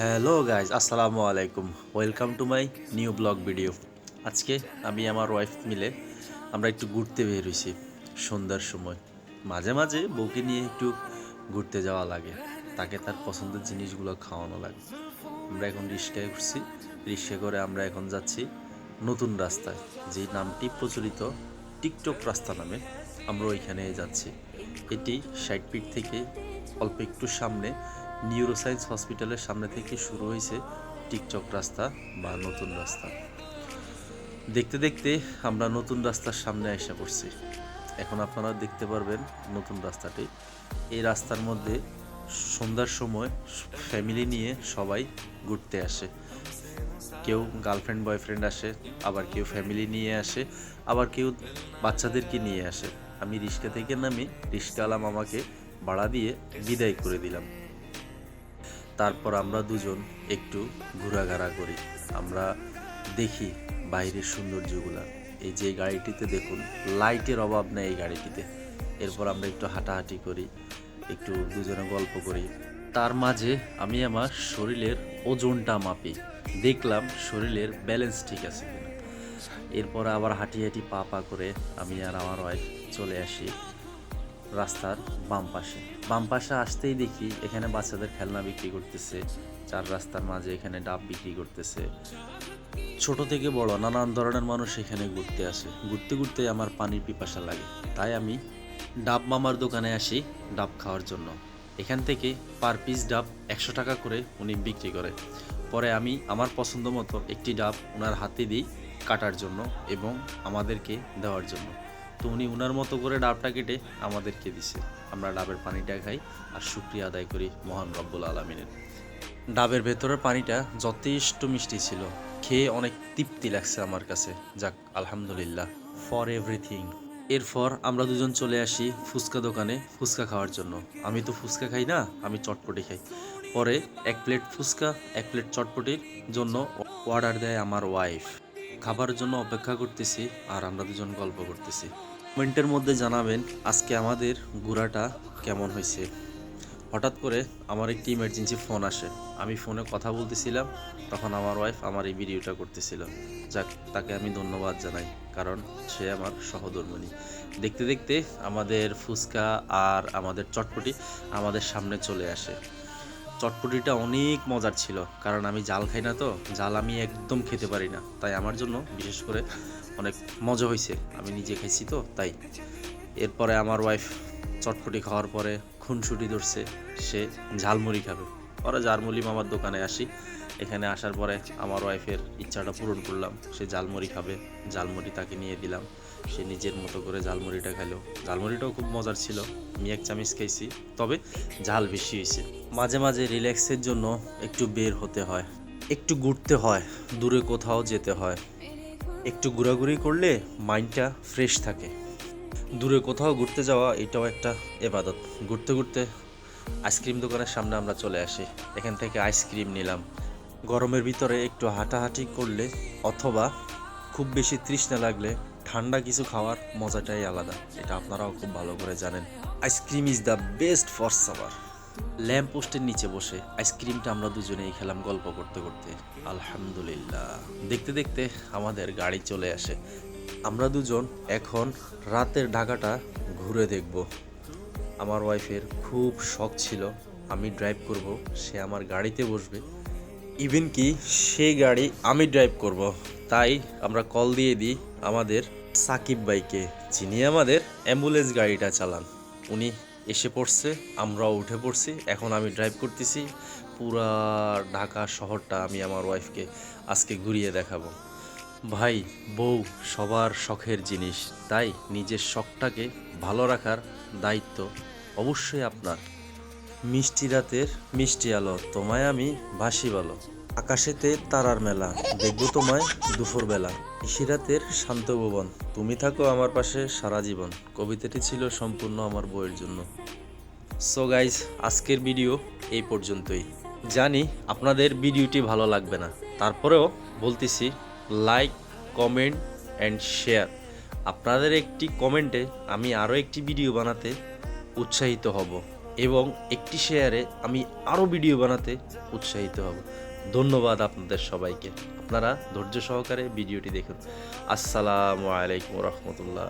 Hello guys আসসালামু আলাইকুম welcome to my new blog video আজকে আমি আমার ওয়াইফ মিলে আমরা একটু ঘুরতে বের হয়েছি সন্ধ্যার সময়। মাঝে মাঝে বউকে নিয়ে একটু ঘুরতে যাওয়া লাগে। তাকে তার পছন্দের জিনিসগুলো খাওয়ানো লাগে। আমরা এখন রিক্সায় উঠছি রিক্সা করে আমরা এখন যাচ্ছি নতুন রাস্তায়। যে নামটি প্রচলিত টিকটক রাস্তা নামে আমরা ওইখানে যাচ্ছি। এটি ষাট থেকে অল্প একটু সামনে নিউরোসায়েন্স হসপিটালের সামনে থেকে শুরু হয়েছে টিকটক রাস্তা বা নতুন রাস্তা। দেখতে দেখতে আমরা নতুন রাস্তার সামনে এসে পড়ছি। এখন আপনারা দেখতে পারবেন নতুন রাস্তাটি। এই রাস্তার মধ্যে সন্ধ্যার সময় ফ্যামিলি নিয়ে সবাই ঘুরতে আসে। কেউ গার্লফ্রেন্ড বয়ফ্রেন্ড আসে, আবার কেউ ফ্যামিলি নিয়ে আসে, আবার কেউ বাচ্চাদেরকে নিয়ে আসে। আমি রিক্সা থেকে নামি রিক্সাওয়ালা মামাকে ভাড়া দিয়ে বিদায় করে দিলাম। তারপর আমরা দুজন একটু ঘোরাঘাড়া করি। আমরা দেখি বাইরের সৌন্দর্যগুলা। এই যে গাড়িটিতে দেখুন, লাইটের অভাব নেই এই গাড়িটিতে। এরপর আমরা একটু হাঁটাহাঁটি করি, একটু দুজনে গল্প করি। তার মাঝে আমি আমার শরীরের ওজনটা মাপি। দেখলাম শরীরের ব্যালেন্স ঠিক আছে কিনা। এরপর আবার হাঁটি হাঁটি পা পা করে আমি আর আমার ওয়াইফ চলে আসি। রাস্তার বাম পাশে। বাম পাশে আসতেই দেখি এখানে বাচ্চাদের খেলনা বিক্রি করতেছে, চার রাস্তার মাঝে এখানে ডাব বিক্রি করতেছে। ছোট থেকে বড় নানান ধরনের মানুষ এখানে ঘুরতে আসে। ঘুরতে ঘুরতে আমার পানির পিপাসা লাগে। তাই আমি ডাব মামার দোকানে আসি ডাব খাওয়ার জন্য। এখান থেকে পার পিস ডাব একশো টাকা করে উনি বিক্রি করে। পরে আমি আমার পছন্দ মতো একটি ডাব ওনার হাতে দিই কাটার জন্য এবং আমাদেরকে দেওয়ার জন্য। তো উনি উনার মতো করে ডাবটা কেটে আমাদেরকে দিছে। আমরা ডাবের পানিটা খাই আর শুক্রিয়া আদায় করি মহান রব্বুল আলমিনের। ডাবের ভেতরের পানিটা যথেষ্ট মিষ্টি ছিল। খেয়ে অনেক তৃপ্তি লাগছে আমার কাছে। যাক, আলহামদুলিল্লাহ ফর এভরিথিং এরপর আমরা দুজন চলে আসি ফুচকা দোকানে ফুচকা খাওয়ার জন্য। আমি তো ফুচকা খাই না, আমি চটপটি খাই। পরে এক প্লেট ফুচকা, এক প্লেট চটপটির জন্য অর্ডার দেয় আমার ওয়াইফ খাবার জন্য অপেক্ষা করতেছি আর আমরা দুজন গল্প করতেছি। কমেন্টের মধ্যে জানাবেন আজকে আমাদের ঘোরাটা কেমন হয়েছে। হঠাৎ করে আমার একটি ইমার্জেন্সি ফোন আসে। আমি ফোনে কথা বলতেছিলাম, তখন আমার ওয়াইফ আমার এই ভিডিওটা করতেছিল। যাক, তাকে আমি ধন্যবাদ জানাই, কারণ সে আমার সহধর্মণী। দেখতে দেখতে আমাদের ফুচকা আর আমাদের চটপটি আমাদের সামনে চলে আসে। চটপটিটা অনেক মজার ছিল, কারণ আমি জাল খাই না তো, জাল আমি একদম খেতে পারি না। তাই আমার জন্য বিশেষ করে অনেক মজা হয়েছে আমি নিজে খাইছি তো, তাই। এরপরে আমার ওয়াইফ চটপটি খাওয়ার পরে খুনসুটি ধরছে, সে ঝালমুড়ি খাবে। পরে ঝালমুড়ি মামার দোকানে আসি, এখানে আসার পরে আমার ওয়াইফের ইচ্ছাটা পূরণ করলাম। সে ঝালমুড়ি খাবে, ঝালমুড়ি তাকে নিয়ে দিলাম। সে নিজের মতো করে ঝালমুড়িটা খেলো ঝালমুড়িটাও খুব মজার ছিল। আমি এক চামিচ খাইছি, তবে ঝাল বেশি হয়েছে মাঝে মাঝে রিল্যাক্সের জন্য একটু বের হতে হয়, একটু ঘুরতে হয়, দূরে কোথাও যেতে হয়। একটু ঘোরাঘুরি করলে মাইন্ডটা ফ্রেশ থাকে। দূরে কোথাও ঘুরতে যাওয়া, এটাও একটা এবাদত। ঘুরতে ঘুরতে আইসক্রিম দোকানের সামনে আমরা চলে আসি। এখান থেকে আইসক্রিম নিলাম। গরমের ভিতরে একটু হাঁটাহাঁটি করলে অথবা খুব বেশি তৃষ্ণা লাগলে ঠান্ডা কিছু খাওয়ার মজাটাই আলাদা। এটা আপনারাও খুব ভালো করে জানেন। Ice cream is the best for summer. Lamp পোস্টের নিচে বসে আইসক্রিমটা আমরা দুজনেই খেলাম গল্প করতে করতে। আলহামদুলিল্লাহ। দেখতে দেখতে আমাদের গাড়ি চলে আসে। আমরা দুজন এখন রাতের ঢাকাটা ঘুরে দেখব। আমার ওয়াইফের খুব শখ ছিল, আমি ড্রাইভ করব, সে আমার গাড়িতে বসবে। ইভেন কি সেই গাড়ি আমি ড্রাইভ করব। তাই আমরা কল দিয়ে দিই আমাদের সাকিব বাইকে যিনি আমাদের অ্যাম্বুলেন্স গাড়িটা চালান। উনি এসে পড়ছে, আমরাও উঠে পড়ছি। এখন আমি ড্রাইভ করতেছি, পুরা ঢাকা শহরটা আমি আমার ওয়াইফকে আজকে ঘুরিয়ে দেখাবো। ভাই, বউ সবার শখের জিনিস, তাই নিজের শখটাকে ভালো রাখার দায়িত্ব অবশ্যই আপনার। মিষ্টি রাতের মিষ্টি আলো, তোমায় আমি ভাসি বলো আকাশেতে তারার মেলা, দেখব তোমায় দুপুরবেলা। রাতের শান্ত ভুবন। তুমি থাকো আমার পাশে সারা জীবন। কবিতাটি ছিল সম্পূর্ণ আমার বইয়ের জন্য। সো গাইজ আজকের ভিডিও এই পর্যন্তই। জানি আপনাদের ভিডিওটি ভালো লাগবে না। তারপরেও বলতেছি লাইক কমেন্ট অ্যান্ড শেয়ার আপনাদের একটি কমেন্টে আমি আরও একটি ভিডিও বানাতে উৎসাহিত হব এবং একটি শেয়ারে আমি আরও ভিডিও বানাতে উৎসাহিত হব। ধন্যবাদ আপনাদের সবাইকে। আপনারা ধৈর্য সহকারে ভিডিওটি দেখুন। আসসালামু আলাইকুম রহমতুল্লাহ।